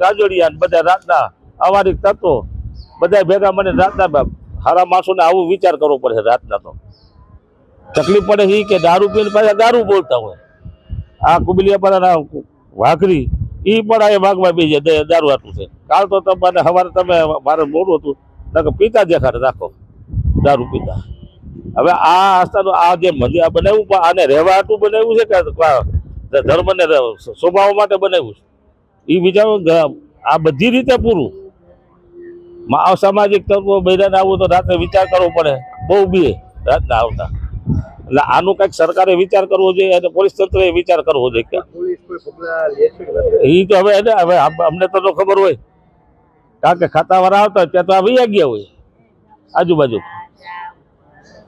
ગાજોડિયા ને બધા રાતના અવારિક તત્વો બધા ભેગા મને રાતના હારા માણસોને આવું વિચાર કરવો પડે રાતના તો. તકલીફ પડે એ કે દારૂ પીને પાછા દારૂ બોલતા હોય. આ કુબલિયા પાડાના વાઘરી, ઈ પણ આ ભાગમાં બી દારૂ આટલું છે. કાલ તો તમને સવારે તમે મારે મોડું હતું પીતા દેખાડે રાખો. દારૂ પીતા. હવે આ આસ્થાનું આ જે મંદિર આ બનાવ્યું પણ આને રહેવા હાટું બનાવ્યું છે કે ધર્મને સ્વભાવ માટે બનાવ્યું છે? એ વિચારો આ બધી રીતે પૂરું. સામાજિક તત્વો બૈરાને આવું તો રાત્રે વિચાર કરવો પડે. બહુ બી રાતના આવતા. એટલે આનું કંઈક સરકારે વિચાર કરવો જોઈએ અને પોલીસ તંત્રએ વિચાર કરવો જોઈએ કે એ તો હવે એને હવે અમને તો ખબર હોય. કારણ કે ખાતાવાળા આવતા ત્યાં તો આ વૈયા ગયા હોય. આજુબાજુ.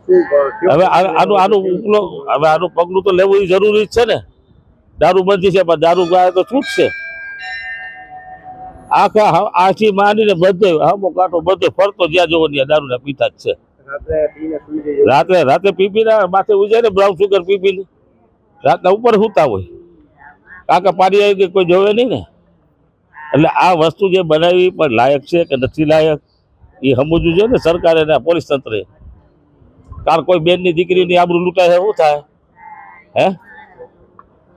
હવે આનું આનું ઉપલો હવે આનું પગલું તો લેવું જરૂરી છે ને. દારૂ બંધી છે પણ દારૂ ગાય તો છૂટશે આખા આથી માંડીને બધે હમો કાંઠો બધે ફરતો જ્યાં જોવો ત્યાં દારૂના પીતા જ છે. રાત્રે રાત્રે રાતે પીપીને માથે ઉજાય ને બ્રાઉન સુગર પીપીને રાતના ઉપર સૂતા હોય. કાકા પાડી આવી કે કોઈ જોવે નહીં ને? એટલે આ વસ્તુ જે બનાવી પણ લાયક છે કે નથી લાયક એ સમજવું જોઈએ ને સરકારે ને પોલીસ તંત્રે. કારણ કોઈ બેનની દીકરીની આબરૂ લૂંટાય એવું થાય? હે?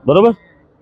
બરોબર?